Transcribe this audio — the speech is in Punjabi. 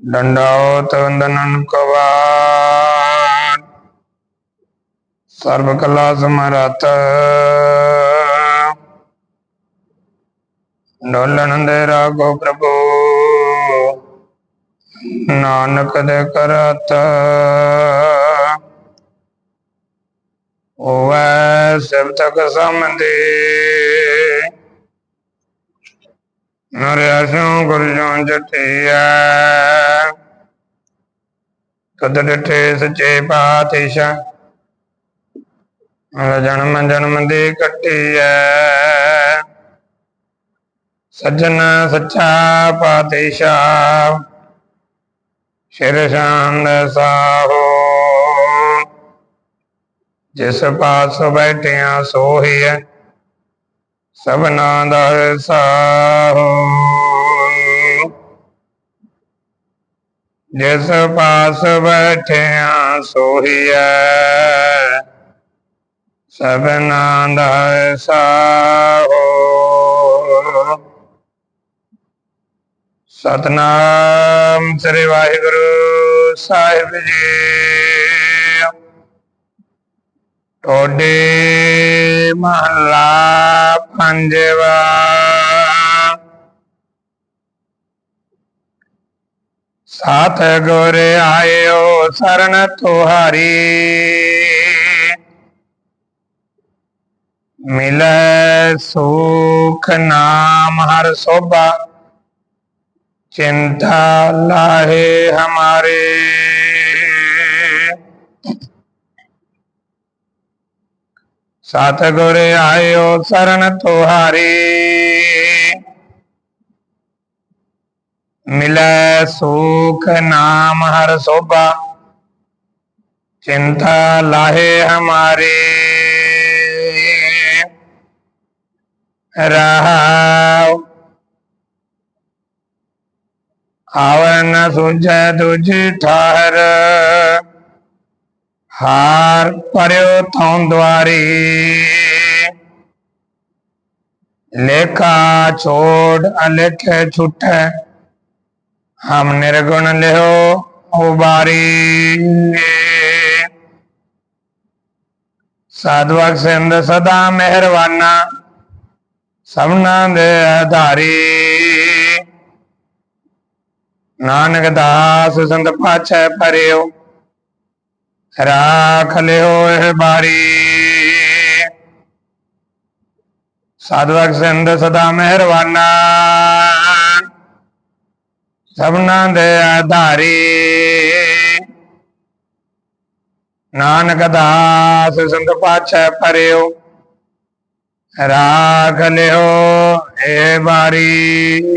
ਦੰਡਾਉਤ ਵੰਦਨਨ ਕਵਾਟ ਸਰਬ ਕਲਾ ਸਮਰਤ ਡੋਲਣ ਦੇ ਰਾਗੋ ਪ੍ਰਭੂ ਨਾਨਕ ਦੇ ਕਰਤ ਓਐ ਸਿਵ ਤਕ ਸੰਬੰਧੀ ਸਮਦੇ ਨਰਿਆਸੋਂ ਗੁਰਜੋਂ ਜਟਿਆ ਕਦ ਡਠੇ ਸਚੇ ਪਾਤਸ਼ਾਹ ਜਨਮ ਜਨਮ ਦੀ ਕੱਟਿਐ ਸੱਜਣ ਸੱਚਾ ਪਾਤਸ਼ਾਹ ਸ਼ਿਰ ਸ਼ਾਨ ਸਾਹੋ। ਜਿਸ ਪਾਸ ਬੈਠਿਆ ਸੋਹੀਐ ਸਭਨਾ ਦਾ ਸਾਹੋ। ਜਿਸ ਪਾਸ ਬੈਠਿਆ ਸੋਹੀਐ, ਸਭਨਾ ਦਾ ਸਾਹੋ। ਸਤਨਾਮ ਸ੍ਰੀ ਵਾਹਿਗੁਰੂ ਸਾਹਿਬ ਜੀ। ਟੋਡੇ ਮਹਲਾ सात साथ गोरे आयो शरण तुहारी मिल सुख नाम हर शोभा चिंता लाहे हमारे। सतगुर आयो शरण तुहारी। मिले सुख नाम हर शोभा, चिंता लाहे हमारे। रहा आवन सुझ तुझ ठहर। ਹਾਰ ਪਰਿਓ ਥਉ ਦੁਆਰੀ। ਲੇਖਾ ਛੋੜ ਅਲੇਖੇ ਛੁਟੈ, ਹਮ ਨਿਰਗੁਣ ਲਿਓ ਉਬਾਰੀ। ਸਾਧਵਕ ਸਿੰਧ ਸਦਾ ਮਿਹਰਵਾਨਾ ਸਭਨਾ ਦੇ ਆਧਾਰੀ। ਨਾਨਕ ਦਾਸ ਸੰਤ ਪਾਛੈ ਪਰਿਓ ਰਾਖ ਲਿਓ ਇਹ ਬਾਰੀ ਸਾਧਵਕ ਸਿੰਧ ਸਦਾ ਮਿਹਰਵਾਨਾ ਸਭਨਾ ਦੇ ਆਧਾਰੀ ਨਾਨਕ ਦਾਸ ਸੰਤ ਪਾਛੈ ਪਰਿਓ ਰਾਖ ਲਿਓ ਇਹ ਬਾਰੀ